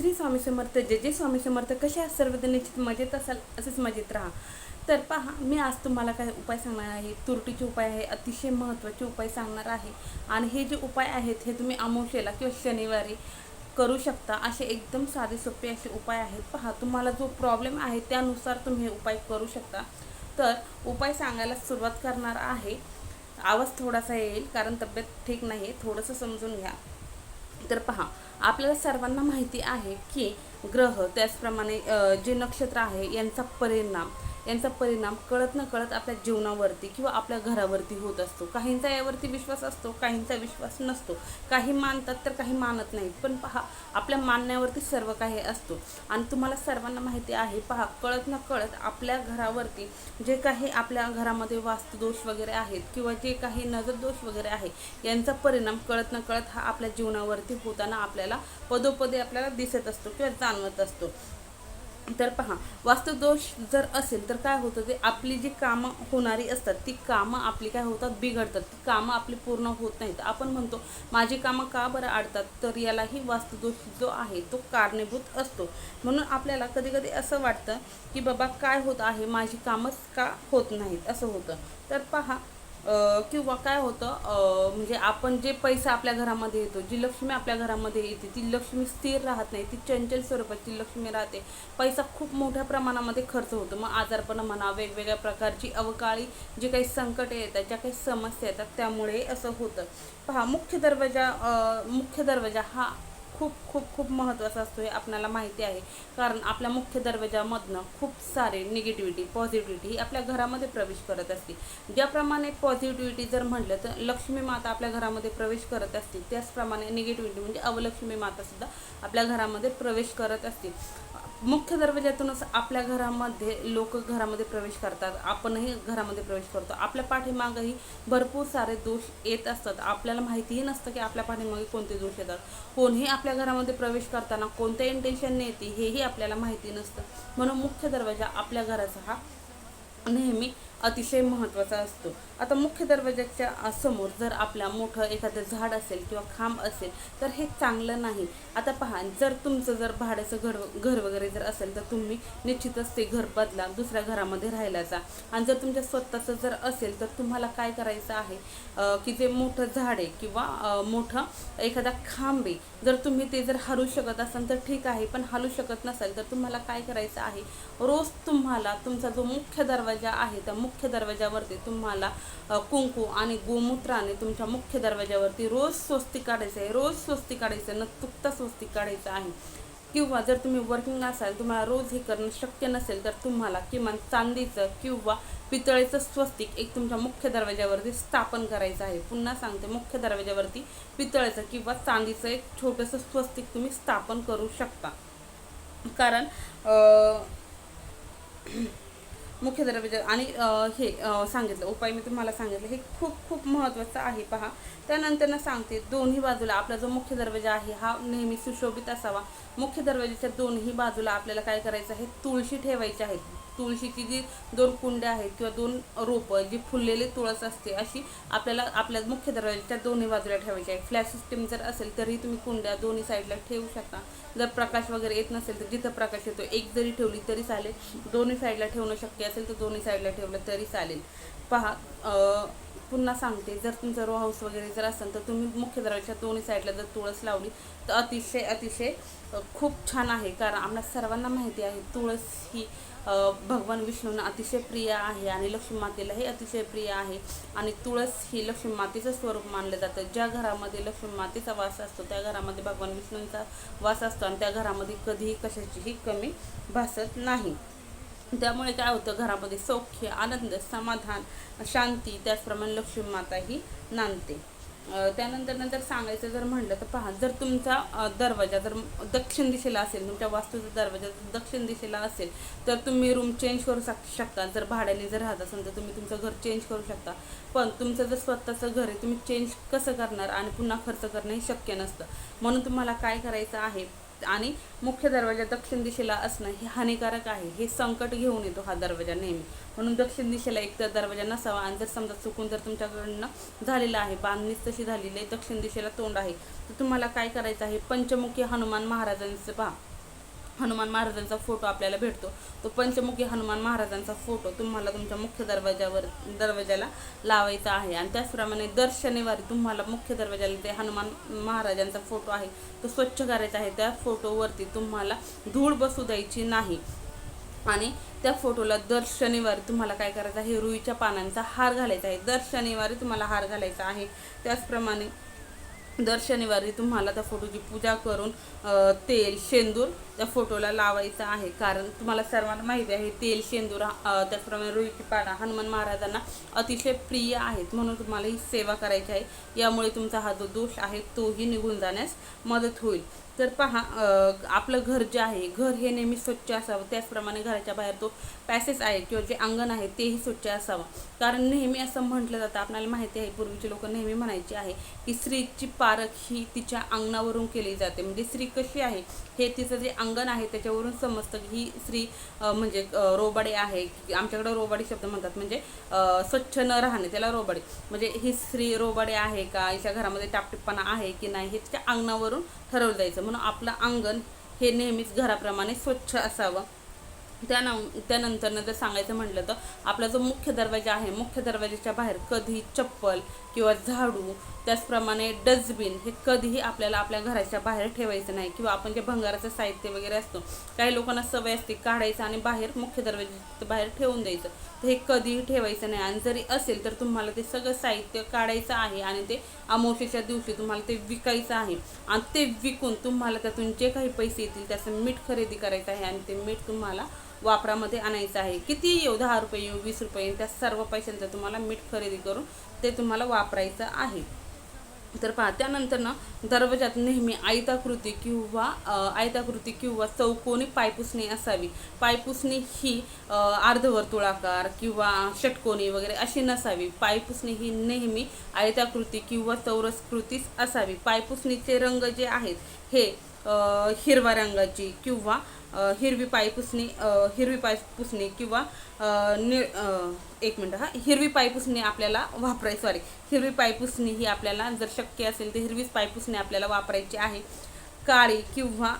श्री स्वामी समर्थ जे जे स्वामी समर्थ कसे आहात सर्वजण निश्चित मजेत असाल असेच मजेत राहा. तर पहा मी आज तुम्हाला काय उपाय सांगणार आहे? तुरटीचे उपाय आहे अतिशय महत्त्वाचे उपाय सांगणार आहे. आणि हे जे उपाय आहेत हे तुम्ही अमावस्येला किंवा शनिवारी करू शकता. असे एकदम साधे सोपे असे उपाय आहेत. पहा तुम्हाला जो प्रॉब्लेम आहे त्यानुसार तुम्ही हे उपाय करू शकता. तर उपाय सांगायला सुरुवात करणार आहे. आवाज थोडासा येईल कारण तब्येत ठीक नाही आहे थोडंसं समजून घ्या. तर पहा आपल्याला सर्वांना माहिती आहे की ग्रह त्याचप्रमाणे जे नक्षत्र आहे यांचा परिणाम. यांचा परिणाम कळत न कळत आपल्या जीवनावरती किंवा आपल्या घरावरती होत असतो. काहींचा यावरती विश्वास असतो काहींचा विश्वास नसतो. काही मानतात तर काही मानत नाहीत. पण पहा आपल्या मानण्यावरती सर्व काही असतो. आणि तुम्हाला सर्वांना माहिती आहे पहा कळत न कळत आपल्या घरावरती जे काही आपल्या घरामध्ये वास्तुदोष वगैरे आहेत किंवा जे काही नजरदोष वगैरे आहे यांचा परिणाम कळत न कळत हा आपल्या जीवनावरती होताना आपल्याला पदोपदी आपल्याला दिसत असतो किंवा जाणवत असतो. तर पहा वास्तुदोष जर असेल तर काय होतं ते आपली जी कामं होणारी असतात ती कामं आपली काय होतात बिघडतात. ती कामं आपली पूर्ण होत नाहीत. आपण म्हणतो माझी कामं का बरं अडतात तर यालाही वास्तुदोष जो आहे तो कारणीभूत असतो. म्हणून आपल्याला कधी कधी असं वाटतं की बाबा काय होत आहे? माझी कामच का होत नाहीत? असं होतं. तर पहा किंवा काय होतं म्हणजे आपण जे पैसा आपल्या घरामध्ये येतो जी लक्ष्मी आपल्या घरामध्ये येते ती लक्ष्मी स्थिर राहत नाही ती चंचल स्वरूपाची लक्ष्मी राहते. पैसा खूप मोठ्या प्रमाणामध्ये खर्च होतो. मग आजारपण म्हणा वेगवेगळ्या प्रकारची अवकाळी जे काही संकटे येतात ज्या काही समस्या येतात त्यामुळे असं होतं. पहा मुख्य दरवाजा मुख्य दरवाजा हा खूप खूप खूप महत्त्वाचा असतो हे आपल्याला माहिती आहे. कारण आपल्या मुख्य दरवाजामधनं खूप सारे निगेटिव्हिटी पॉझिटिव्हिटी ही आपल्या घरामध्ये प्रवेश करत असते. ज्याप्रमाणे पॉझिटिव्हिटी जर म्हटलं तर लक्ष्मी माता आपल्या घरामध्ये प्रवेश करत असते त्याचप्रमाणे निगेटिव्हिटी म्हणजे अवलक्ष्मी मातासुद्धा आपल्या घरामध्ये प्रवेश करत असते. मुख्य दरवाज्यातूनच आपल्या घरामध्ये लोक घरामध्ये प्रवेश करतात. आपणही घरामध्ये प्रवेश करतो. आपल्या पाठीमागही भरपूर सारे दोष येत असतात. आपल्याला माहितीही नसतं की आपल्या पाठीमागे कोणते दोष येतात. कोणीही आपल्या घरामध्ये प्रवेश करताना कोणत्या इंटेन्शनने येते हेही आपल्याला माहिती नसतं. म्हणून मुख्य दरवाजा आपल्या घराचा हा नेहमी अतिशय महत्त्वाचा असतो. आता मुख्य दरवाजाच्या समोर जर आपल्या मोठं एखादं झाड असेल किंवा खांब असेल तर हे चांगलं नाही. आता पहा जर तुमचं जर भाड्याचं घर घर वगैरे जर असेल तर तुम्ही निश्चितच ते घर बदला दुसऱ्या घरामध्ये राहायला जा. आणि जर तुमच्या स्वतःचं जर असेल तर तुम्हाला काय करायचं आहे? की जे मोठं झाड आहे किंवा मोठं एखादा खांब आहे जर तुम्ही ते जर हलू शकत असाल तर ठीक आहे. पण हलू शकत नसाल तर तुम्हाला काय करायचं आहे? रोज तुम्हाला तुमचा जो मुख्य दरवाजा आहे त्या मुख्य मुख्य दरवाजावरती तुम्हाला कुंकू आणि गोमूत्राने तुमच्या मुख्य दरवाजावरती रोज स्वस्तिक काढायचं आहे. रोज स्वस्ती काढायचं आहे. न चुकता स्वस्तिक काढायचं आहे. किंवा जर तुम्ही वर्किंग असाल तुम्हाला रोज हे करणं शक्य नसेल तर तुम्हाला किमान चांदीचं किंवा पितळेचं स्वस्तिक एक तुमच्या मुख्य दरवाजावरती स्थापन करायचं आहे. पुन्हा सांगते मुख्य दरवाजावरती पितळेचं किंवा चांदीचं एक छोटंसं स्वस्तिक तुम्ही स्थापन करू शकता. कारण मुख्य दरवाजा आणि हे सांगितलं उपाय मी तुम्हाला सांगितलं हे खूप खूप महत्त्वाचं आहे पहा. त्यानंतर ना सांगते दोन्ही बाजूला आपला जो मुख्य दरवाजा आहे हा नेहमी सुशोभित असावा. मुख्य दरवाजाच्या दोन्ही बाजूला आपल्याला काय करायचं आहे? तुळशी ठेवायची आहे. तुळशीची जी दोन कुंड्या आहेत किंवा दोन रोपं जी फुललेली तुळस असते अशी आपल्याला आपल्या मुख्य दरवाजाच्या दोन्ही बाजूला ठेवायची आहे. फ्लॅश सिस्टीम जर असेल तरी तुम्ही कुंड्या दोन्ही साईडला ठेवू शकता. जर प्रकाश वगैरे येत नसेल तर जिथं प्रकाश येतो एक जरी ठेवली तरी चालेल. दोन्ही साईडला ठेवणं शक्य असेल तर दोन्ही साईडला ठेवलं तरी चालेल. पहा पुन्हा सांगते जर तुमचं रो हाऊस वगैरे जर असेल तर तुम्ही मुख्य दरवाजाच्या दोन्ही साईडला जर तुळस लावली तर अतिशय अतिशय खूप छान आहे. कारण आम्हाला सर्वांना माहिती आहे तुळस ही भगवान विष्णूंना अतिशय प्रिय आहे आणि लक्ष्मी मातेलाही अतिशय प्रिय आहे. आणि तुळस ही लक्ष्मी मातेचं स्वरूप मानलं जातं. ज्या घरामध्ये लक्ष्मी मातेचा वास असतो त्या घरामध्ये भगवान विष्णूंचा वास असतो आणि त्या घरामध्ये कधीही कशाचीही कमी भासत नाही. त्यामुळे काय होतं घरामध्ये सौख्य आनंद समाधान शांती त्याचप्रमाणे लक्ष्मी माता ही नांदते. त्यानंतर नंतर सांगायचं जर म्हणलं तर पहा जर तुमचा दरवाजा जर दक्षिण दिशेला असेल तुमच्या वास्तूचा दरवाजा जर दक्षिण दिशेला असेल तर तुम्ही रूम चेंज करू शक शकता. जर भाड्याने जर राहत असेल तर तुम्ही तुमचं घर चेंज करू शकता. पण तुमचं जर स्वतःचं घर आहे तुम्ही चेंज कसं करणार आणि पुन्हा खर्च करणं हे शक्य नसतं. म्हणून तुम्हाला काय करायचं आहे आणि मुख्य दरवाजा दक्षिण दिशेला असणं हे हानिकारक आहे. हे संकट घेऊन येतो हा दरवाजा नेहमी. म्हणून दक्षिण दिशेला एक तर दरवाजा नसावा आणि जर समजा चुकून जर तुमच्याकडनं झालेला आहे बांधणीच तशी झालेली आहे दक्षिण दिशेला तोंड आहे तर तुम्हाला काय करायचं आहे? पंचमुखी हनुमान महाराजांचं पहा. हनुमान महाराजांचा फोटो आपल्याला भेटतो. तो पंचमुखी हनुमान महाराजांचा फोटो तुम्हाला तुमच्या मुख्य दरवाजावर दरवाजाला लावायचा आहे. आणि त्याचप्रमाणे दर शनिवारी तुम्हाला मुख्य दरवाजाला ते हनुमान महाराजांचा फोटो आहे तो स्वच्छ करायचा आहे. त्या फोटोवरती तुम्हाला धूळ बसू द्यायची नाही. आणि त्या फोटोला दर शनिवारी तुम्हाला काय करायचं आहे? रुईच्या पानांचा हार घालायचा आहे. दर शनिवारी तुम्हाला हार घालायचा आहे. त्याचप्रमाणे दर शनिवारी तुम्हाला त्या फोटोची पूजा करून तेल शेंदूर त्या फोटोला लावायचा आहे. कारण तुम्हाला सर्वांना माहिती आहे तेल शेंदूर हा त्याचप्रमाणे रुईची पाडा हनुमान महाराजांना अतिशय प्रिय आहेत. म्हणून तुम्हाला ही सेवा करायची आहे. यामुळे तुमचा हा जो दोष आहे तोही निघून जाण्यास मदत होईल. तर पहा आपलं घर जे आहे घर हे नेहमी स्वच्छ असावं. त्याचप्रमाणे घराच्या बाहेर तो पॅसेज आहे किंवा जे अंगण आहे तेही स्वच्छ असावं. कारण नेहमी असं म्हटलं जातं आपल्याला माहिती आहे पूर्वीचे लोक नेहमी म्हणायचे आहे की स्त्रीची पारख ही तिच्या अंगणावरून केली जाते. म्हणजे स्त्री कशी आहे? हे तिचं जे अंगण आहे त्याच्यावरून समजतं की ही स्त्री म्हणजे रोबाडे आहे. आमच्याकडे रोबाडी शब्द म्हणतात. म्हणजे स्वच्छ न राहणे त्याला रोबाडी. म्हणजे ही स्त्री रोबाडे आहे का हिच्या घरामध्ये टापटिपणा आहे की नाही हे तिच्या अंगणावरून ठरवलं जायचं. म्हणून आपलं अंगण हे नेहमीच घराप्रमाणे स्वच्छ असावं. त्यानं त्यानंतरनं जर सांगायचं म्हटलं तर आपला जो मुख्य दरवाजा आहे मुख्य दरवाजाच्या बाहेर कधी चप्पल किंवा झाडू त्याचप्रमाणे डस्टबिन हे कधीही आपल्याला आपल्या घराच्या बाहेर ठेवायचं नाही किंवा आपण जे भंगाराचं साहित्य वगैरे असतो काही लोकांना सवय असते काढायचं आणि बाहेर मुख्य दरवाजाच्या बाहेर ठेवून द्यायचं. तर हे कधीही ठेवायचं नाही आणि जरी असेल तर तुम्हाला ते सगळं साहित्य काढायचं आहे आणि ते अमावस्येच्या दिवशी तुम्हाला ते विकायचं आहे. आणि ते विकून तुम्हाला त्यातून जे काही पैसे येतील त्याचं मीठ खरेदी करायचं आहे आणि ते मीठ तुम्हाला वापरामध्ये आणायचं आहे. किती येऊ दहा रुपये येऊ वीस रुपये येऊ त्या सर्व पैशांचं तुम्हाला मीठ खरेदी करून ते तुम्हाला वापरायचं आहे. तर पहा त्यानंतर ना दरवाजात नेहमी आयताकृती किंवा आयताकृती किंवा चौकोनी पायपुसणी असावी. पायपुसणी ही अर्धवर्तुळाकार किंवा षटकोनी वगैरे अशी नसावी. पायपुसणी ही नेहमी आयताकृती किंवा चौरसकृतीच असावी. पायपुसणीचे रंग जे आहेत हे हिरवा हिरव्या रंगाची किंवा हिरवी पायपुसणी हिरवी पायपुसणी किंवा नि एक मिनटं हा हिरवी पायपुसणी आपल्याला वापराय सॉरी हिरवी पायपुसणी ही आपल्याला जर शक्य असेल तर हिरवीच पायपुसणी आपल्याला वापरायची आहे. काळी किंवा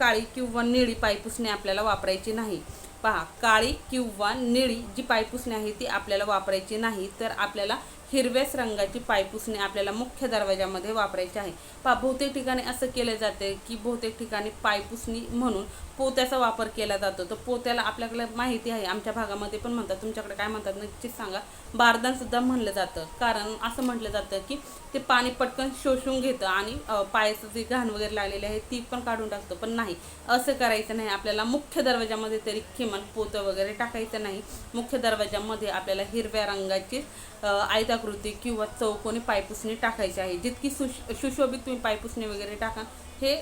काळी किंवा निळी पायपुसणी आपल्याला वापरायची नाही. पहा काळी किंवा निळी जी पायपुसणी आहे ती आपल्याला वापरायची नाही तर आपल्याला हिरव्याच रंगाची पायपुसणी आपल्याला मुख्य दरवाजामध्ये वापरायची आहे. पा बहुतेक ठिकाणी असं केलं जाते की बहुतेक ठिकाणी पायपुसणी म्हणून पोत्याचा वापर केला जातो. तर पोत्याला आपल्याकडे माहिती आहे आमच्या भागामध्ये पण म्हणतात तुमच्याकडे काय म्हणतात नक्कीच सांगा. बारदानसुद्धा म्हणलं जातं. कारण असं म्हटलं जातं की ते पाणी पटकन शोषून घेतं आणि पायाचं जे घाण वगैरे लागलेली आहे ती पण काढून टाकतं. पण नाही असं करायचं नाही. आपल्याला मुख्य दरवाजामध्ये तरी किमान पोतं वगैरे टाकायचं नाही. मुख्य दरवाजामध्ये आपल्याला हिरव्या रंगाची आयता आयताकृती किंवा चौकोनी पायपुसणी टाकायची आहे? जितकी सुश सुशोभित तुम्ही पायपुसणी वगैरे टाका हे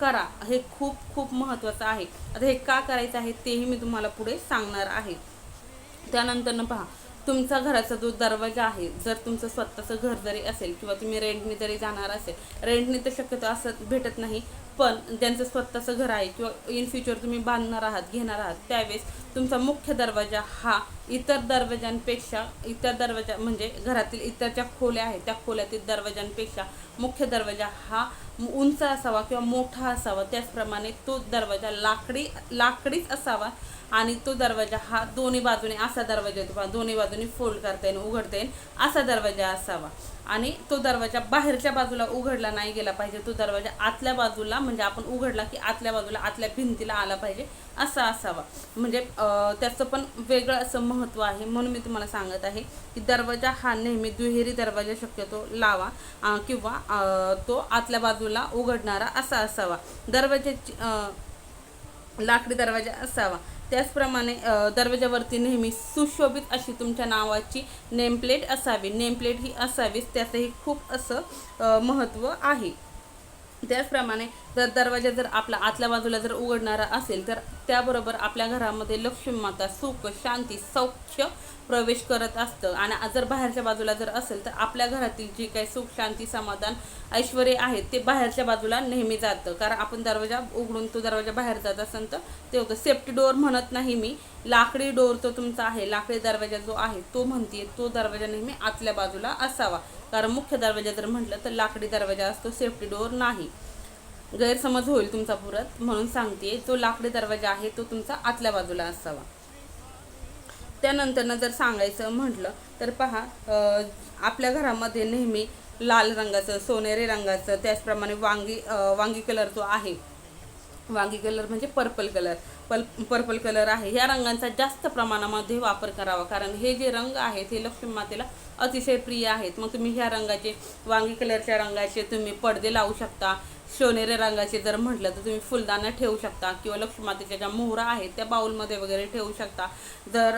करा. हे खूप खूप महत्त्वाचं आहे. आता हे का करायचं आहे तेही मी तुम्हाला पुढे सांगणार आहे. त्यानंतरनं पहा तुमचा घराचा जो दरवाजा आहे जर तुमचं स्वतःचं घर जरी असेल किंवा तुम्ही रेंटने जरी जाणार असेल रेंटने तर शक्यतो असं भेटत नाही पण ज्यांचं स्वतःचं घर आहे किंवा इन फ्युचर तुम्ही बांधणार आहात घेणार आहात त्यावेळेस तुमचा मुख्य दरवाजा हा इतर दरवाजांपेक्षा इतर दरवाजा म्हणजे घरातील इतर ज्या खोल्या आहेत त्या खोल्यातील दरवाजांपेक्षा मुख्य दरवाजा हा उंच असावा किंवा मोठा असावा. त्याचप्रमाणे तो दरवाजा लाकडी लाकडीच असावा आणि तो दरवाजा हा दोन्ही बाजूने असा दरवाजा येतो दोन्ही बाजूने फोल्ड करता येईल उघडता येईल असा दरवाजा असावा. आणि तो दरवाजा बाहेरच्या बाजूला उघडला नाही गेला पाहिजे तो दरवाजा आतल्या बाजूला म्हणजे आपण उघडला की आतल्या बाजूला आतल्या भिंतीला आला पाहिजे असा असावा. म्हणजे त्याचं पण वेगळं असं महत्त्व आहे म्हणून मी तुम्हाला सांगत आहे की दरवाजा हा नेहमी दुहेरी दरवाजा शक्यतो लावा किंवा तो आतल्या बाजूला उघडणारा असा असावा. दरवाजाची लाकडी दरवाजा असावा. त्याचप्रमाणे दरवाजावरती नेहमी सुशोभित अशी तुमच्या नावाची नेमप्लेट असावी. नेमप्लेट ही असावीच त्याचंही खूप असं महत्त्व आहे. त्याचप्रमाणे जर दरवाजा जर आपला आतल्या बाजूला जर उघडणारा असेल तर त्याबरोबर आपल्या घरामध्ये लक्ष्मी माता सुख शांती सौख्य प्रवेश करत असतं. आणि जर बाहेरच्या बाजूला जर असेल तर आपल्या घरातील जी काही सुख शांती समाधान ऐश्वर आहे ते बाहेरच्या बाजूला नेहमी जातं. कारण आपण दरवाजा उघडून तो दरवाजा बाहेर जात असेल तर ते होतं. सेफ्टी डोअर म्हणत नाही मी. लाकडी डोअर जो तुमचा आहे लाकडी दरवाजा जो आहे तो म्हणते तो दरवाजा नेहमी आतल्या बाजूला असावा. कारण मुख्य दरवाजा जर म्हटलं तर लाकडी दरवाजा असतो सेफ्टी डोअर नाही. गैरसमज होईल तुमचा पुरत म्हणून सांगते जो लाकडी दरवाजा आहे तो तुमचा आतल्या बाजूला असावा. त्यानंतरनं जर सांगायचं म्हटलं तर पहा आपल्या घरामध्ये नेहमी लाल रंगाचं सोनेरी रंगाचं त्याचप्रमाणे वांगी वांगी कलर जो आहे वांगी कलर म्हणजे पर्पल कलर पल पर्पल कलर आहे. ह्या रंगांचा जास्त प्रमाणामध्ये वापर करावा. कारण हे जे रंग आहेत हे लक्ष्मी मातेला अतिशय प्रिय आहेत. मग तुम्ही ह्या रंगाचे वांगी कलरच्या रंगाचे तुम्ही पडदे लावू शकता. सोनेरी रंगाचे जर म्हटलं तर तुम्ही फुलदाण्या ठेवू शकता किंवा लक्ष्मी मातेच्या ज्या मोहरा आहेत त्या बाऊलमध्ये वगैरे ठेवू शकता. जर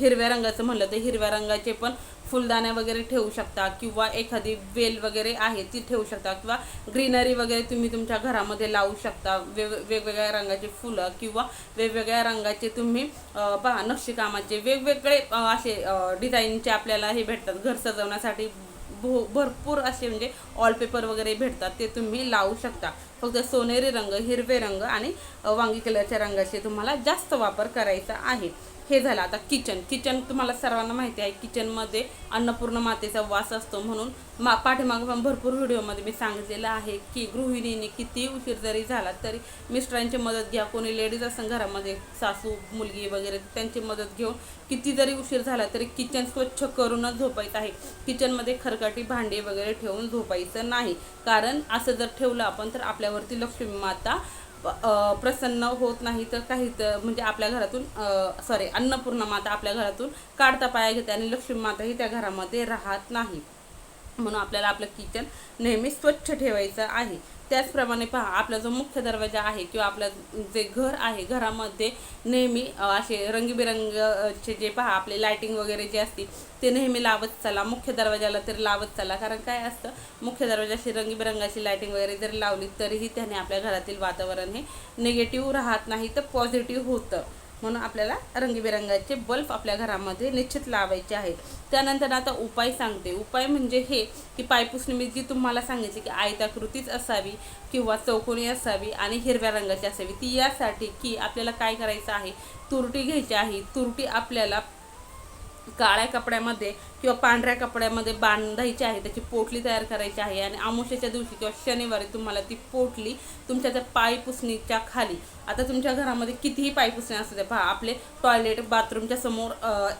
हिरव्या रंगाचं म्हटलं तर हिरव्या रंगाचे पण फुलदाण्या वगैरे ठेवू शकता किंवा एखादी वेल वगैरे आहे ती ठेवू शकता किंवा ग्रीनरी वगैरे तुम्ही तुमच्या घरामध्ये लावू शकता. वेग वेगवेगळ्या रंगाचे फुलं किंवा वेगवेगळ्या रंगाचे तुम्ही पहा नक्षीकामाचे वेगवेगळे असे डिझाईनचे आपल्याला हे भेटतात. घर सजवण्यासाठी भो भरपूर असे म्हणजे ऑलपेपर वगैरे भेटतात. ते तुम्ही लावू शकता. फक्त सोनेरी रंग हिरवे रंग आणि वांगी कलरच्या रंगाचे तुम्हाला जास्त वापर करायचा आहे. हे झालं. आता किचन. किचन तुम्हाला सर्वांना माहिती आहे किचनमध्ये अन्नपूर्ण मातेचा वास असतो म्हणून मा पाठीमागं पण भरपूर व्हिडिओमध्ये मी सांगितलेलं आहे की गृहिणीने किती उशीर जरी झाला तरी मिस्टरांची मदत घ्या. कोणी लेडीज असं घरामध्ये सासू मुलगी वगैरे त्यांची मदत घेऊन किती जरी उशीर झाला तरी किचन स्वच्छ करूनच झोपायचं आहे. किचनमध्ये खरकाटी भांडे वगैरे ठेवून झोपायचं नाही. कारण असं जर ठेवलं आपण तर आपल्यावरती लक्ष्मी माता प्रसन्न होत नाही तर काही तर म्हणजे आपल्या घरातून सॉरी अन्नपूर्णा माता आपल्या घरातून काढता पाया घेते आणि लक्ष्मी माताही त्या घरामध्ये राहत नाही. म्हणून आपल्याला आपलं किचन नेहमी स्वच्छ ठेवायचं आहे. त्याचप्रमाणे पहा आपला जो मुख्य दरवाजा आहे किंवा आपलं जे घर आहे घरामध्ये नेहमी असे रंगीबेरंगचे जे पहा आपले लायटिंग वगैरे जे असते ते नेहमी लावत चला. मुख्य दरवाजाला तरी लावत चला. कारण काय असतं मुख्य दरवाजाशी रंगीबेरंगाची लायटिंग वगैरे जरी लावली तरीही त्याने आपल्या घरातील वातावरण हे निगेटिव्ह राहत नाही तर पॉझिटिव्ह होतं. म्हणून आपल्याला रंगीबेरंगाचे बल्ब आपल्या घरामध्ये निश्चित लावायचे आहेत. त्यानंतर आता उपाय सांगते. उपाय म्हणजे हे की पायपुसणी मी जी तुम्हाला सांगितली की आयताकृतीच असावी किंवा चौकोनी असावी आणि हिरव्या रंगाची असावी ती यासाठी की आपल्याला काय करायचं आहे? तुरटी घ्यायची आहे. तुरटी आपल्याला काळ्या कपड्यामध्ये किंवा पांढऱ्या कपड्यामध्ये बांधायची आहे. त्याची पोटली तयार करायची आहे आणि आमुष्याच्या दिवशी किंवा शनिवारी तुम्हाला ती पोटली तुमच्या त्या पाय पुसणीच्या खाली आता तुमच्या घरामध्ये कितीही पायपुसणे असू द्या पहा आपले टॉयलेट बाथरूमच्या समोर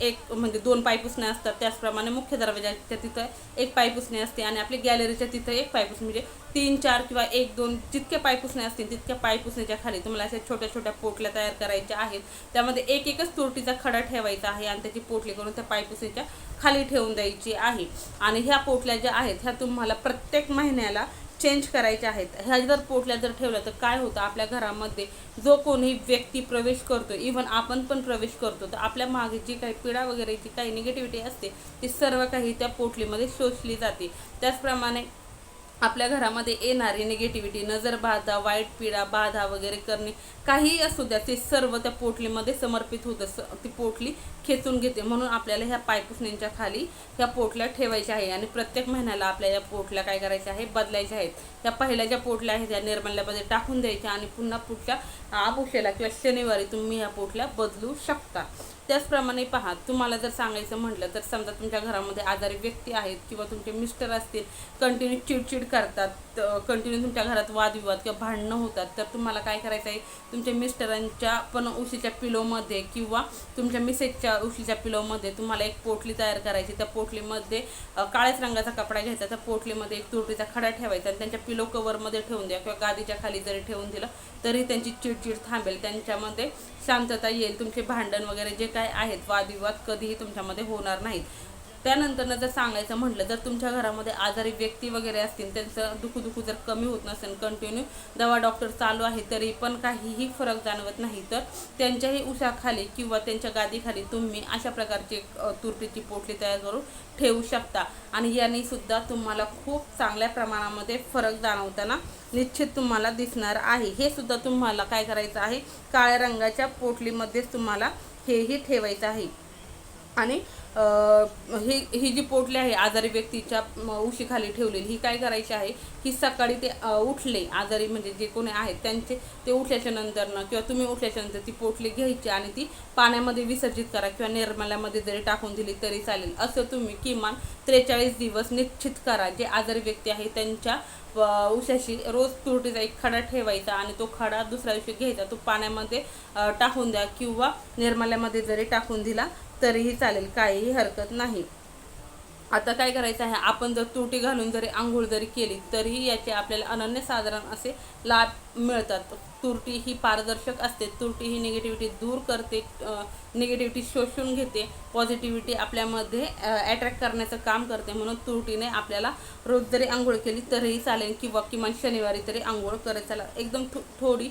एक म्हणजे दोन पायपुसणे असतात त्याचप्रमाणे मुख्य दरवाजाच्या तिथं एक पायपुसणे असते आणि आपली गॅलरीच्या तिथं एक पायपुसणे म्हणजे तीन चार किंवा एक दोन जितके पायपुसणे असतील तितक्या पायपुसण्याच्या खाली तुम्हाला अशा छोट्या छोट्या पोटल्या तयार करायच्या आहेत. त्यामध्ये एक एकच तुरटीचा खडा ठेवायचा आहे आणि त्याची पोटली करून त्या पायपुसणीच्या खाली ठेवून द्यायची आहे. आणि ह्या पोटल्या ज्या आहेत ह्या तुम्हाला प्रत्येक महिन्याला चेंज करायच्या आहेत. ह्या जर पोटल्या जर ठेवल्या तर काय होतं? आपल्या घरामध्ये जो कोणी व्यक्ती प्रवेश करतो इव्हन आपण पण प्रवेश करतो तर आपल्या मागे जी काही पिढा वगैरे जी काही निगेटिव्हिटी असते ती सर्व काही त्या पोटलीमध्ये शोषली जाते. त्याचप्रमाणे आपल्या घरामध्ये येणारी निगेटिव्हिटी नजर बाधा वाईट पिढा बाधा वगैरे करणे काहीही असू द्या ते सर्व त्या पोटलीमध्ये समर्पित होतं स ती पोटली खेचून घेते. म्हणून आपल्याला ह्या पायपुसणींच्या खाली ह्या पोटल्या ठेवायच्या आहे. आणि प्रत्येक महिन्याला आपल्या या पोटल्या काय करायच्या आहे बदलायच्या आहेत. त्या पहिल्या ज्या पोटल्या आहेत त्या निर्मल्यामध्ये टाकून द्यायच्या आणि पुन्हा पुढच्या आपुष्याला किंवा शनिवारी तुम्ही ह्या पोटल्या बदलू शकता. त्याचप्रमाणे पहा तुम्हाला जर सांगायचं म्हटलं तर समजा तुमच्या घरामध्ये आजारी व्यक्ती आहेत किंवा तुमचे मिस्टर असतील कंटिन्यू चिडचिड करतात कंटिन्यू तुमच्या घरात वादविवाद किंवा भांडणं होतात तर तुम्हाला काय करायचं आहे? तुमच्या मिस्टरांच्या पण उशीच्या पिलोमध्ये किंवा तुमच्या मिसेसच्या उशीच्या पिलोमध्ये तुम्हाला एक पोटली तयार करायची. त्या पोटलीमध्ये काळ्याच रंगाचा कपडा घ्यायचा. त्या पोटलीमध्ये एक तुरटीचा खडा ठेवायचा आणि त्यांच्या पिलो कवरमध्ये ठेवून द्या किंवा गादीच्या खाली जरी ठेवून दिलं तरी त्यांची चिडचिड थांबेल. त्यांच्यामध्ये शांतता येईल. तुमचे भांडण वगैरे जे काय आहेत वादविवाद कधीही तुमच्यामध्ये होणार नाहीत. त्यानंतरनं जर सांगायचं म्हटलं जर तुमच्या घरामध्ये आजारी व्यक्ती वगैरे असतील त्यांचं दुखू जर कमी होत नसेल कंटिन्यू दवा डॉक्टर चालू आहे तरी पण काहीही फरक जाणवत नाही तर त्यांच्याही उशाखाली किंवा त्यांच्या गादीखाली तुम्ही अशा प्रकारची तुरटीची पोटली तयार करून ठेवू शकता. आणि याने सुद्धा तुम्हाला खूप चांगल्या प्रमाणामध्ये फरक जाणवताना निश्चित तुम्हाला दिसणार आहे. हे सुद्धा तुम्हाला काय करायचं आहे? काळ्या रंगाच्या पोटलीमध्येच तुम्हाला हेही ठेवायचं आहे. आणि ही ही जी पोटली आहे आजारी व्यक्तीच्या उशीखाली ठेवलेली ही काय करायची आहे? की सकाळी ते उठले आजारी म्हणजे जे कोणी आहेत त्यांचे ते उठल्याच्या नंतरनं किंवा तुम्ही उठल्याच्या नंतर ती पोटली घ्यायची आणि ती पाण्यामध्ये विसर्जित करा किंवा निर्मल्यामध्ये जरी टाकून दिली तरी चालेल. असं तुम्ही किमान त्रेचाळीस दिवस निश्चित करा. जे आजारी व्यक्ती आहे त्यांच्या उशाशी रोज तुरटीचा एक खडा ठेवायचा आणि तो खडा दुसऱ्या दिवशी घ्यायचा. तो पाण्यामध्ये टाकून द्या किंवा निर्माल्यामध्ये जरी टाकून दिला तरीही चालेल. काहीही हरकत नाही. आता काय करायचं आहे? आपण जर तुरटी घालून जरी आंघोळ जरी केली तरीही याचे आपल्याला अनन्यसाधारण असे लाभ मिळतात. तुरटी ही पारदर्शक असते. तुरटी ही निगेटिव्हिटी दूर करते निगेटिव्हिटी शोषून घेते. पॉझिटिव्हिटी आपल्यामध्ये अट्रॅक्ट करण्याचं काम करते. म्हणून तुरटीने आपल्याला रोज जरी आंघोळ केली तरीही चालेल किंवा किमान शनिवारी तरी आंघोळ करत चाला एकदम थो थोडी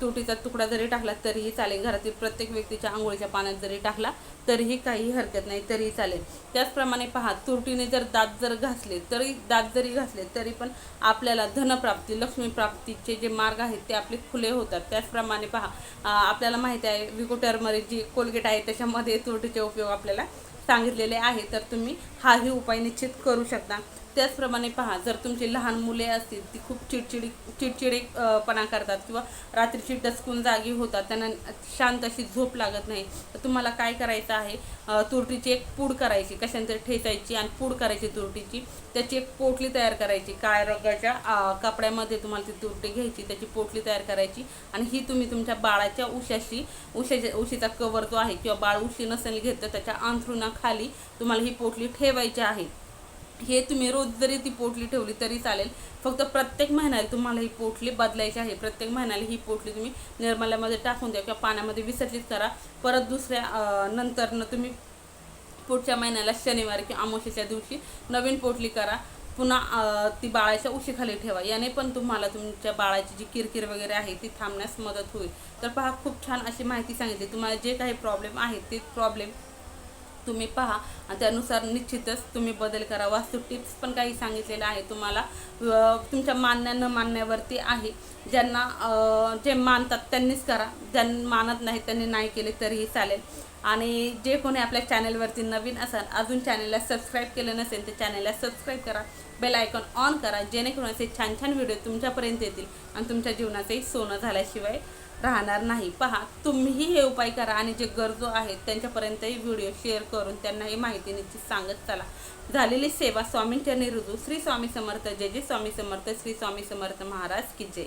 तुरटीचा तुकडा जरी टाकला तरीही चालेल. घरातील प्रत्येक व्यक्तीच्या आंघोळीच्या पाण्यात जरी टाकला तरीही काही हरकत नाही तरीही चालेल. त्याचप्रमाणे पहा तुरटीने जर दात जर घासले तरी दात जरी घासले तरी पण आपल्याला धनप्राप्ती लक्ष्मी प्राप्तीचे जे मार्ग आहेत ते आपले खुले होतात. त्याचप्रमाणे पहा आपल्याला माहिती आहे विको टर्मरिक जी कोलगेट आहे त्याच्यामध्ये तुरटीचे उपयोग आपल्याला सांगितलेले आहे. तर तुम्ही हाही उपाय निश्चित करू शकता. त्याचप्रमाणे पहा जर तुमची लहान मुले असतील ती खूप चिडचिडी चिडचिडेपणा करतात किंवा रात्रीची डचकून जागी होतात त्यांना शांत अशी झोप लागत नाही तर तुम्हाला काय करायचं आहे? तुरटीची एक पूड करायची कशानंतर ठेचायची आणि पूड करायची तुरटीची. त्याची एक पोटली तयार करायची. काळ्या रंगाच्या कपड्यामध्ये तुम्हाला ती तुरटी घ्यायची त्याची पोटली तयार करायची आणि ही तुम्ही तुमच्या बाळाच्या उशाशी उशाच्या उशीचा कवर जो आहे किंवा बाळ उशी नसेल घेत तर त्याच्या अंथरुणाखाली तुम्हाला ही पोटली ठेवायची आहे. हे तुम्ही रोज जरी ती पोटली ठेवली तरी चालेल. फक्त प्रत्येक महिन्याला तुम्हाला ही पोटली बदलायची आहे. प्रत्येक महिन्याला ही पोटली तुम्ही निर्मल्यामध्ये टाकून द्या किंवा पाण्यामध्ये विसर्जित करा. परत दुसऱ्या नंतरनं तुम्ही पुढच्या महिन्याला शनिवारी किंवा अमावस्येच्या दिवशी नवीन पोटली करा. पुन्हा ती बाळाच्या उशीखाली ठेवा. याने पण तुम्हाला तुमच्या बाळाची जी किरकिर वगैरे आहे ती थांबण्यास मदत होईल. तर पहा खूप छान अशी माहिती सांगितली. तुम्हाला जे काही प्रॉब्लेम आहेत ते प्रॉब्लेम तुम्ही पहा. आणि त्यानुसार निश्चितच तुम्ही बदल करा. वास्तू टिप्स पण काही सांगितलेलं आहे तुम्हाला. तुमच्या मान्य न मानण्यावरती आहे. ज्यांना जे मानतात त्यांनीच करा. ज्यांना मानत नाही त्यांनी नाही केले तरीही चालेल. आणि जे कोणी आपल्या चॅनलवरती नवीन असाल अजून चॅनलला सबस्क्राईब केलं नसेल तर चॅनलला सबस्क्राईब करा. बेल आयकॉन ऑन करा. जेणेकरून असे छान छान व्हिडिओ तुमच्यापर्यंत येतील आणि तुमच्या जीवनाचंही सोनं झाल्याशिवाय राहणार नाही. पहा तुम्हीही हे उपाय करा आणि जे गरजू आहेत त्यांच्यापर्यंतही व्हिडिओ शेअर करून त्यांना ही माहिती निश्चित सांगत चला. झालेली सेवा स्वामींच्या निरुजू श्री स्वामी समर्थ. जय जय स्वामी समर्थ. श्री स्वामी समर्थ महाराज की जय.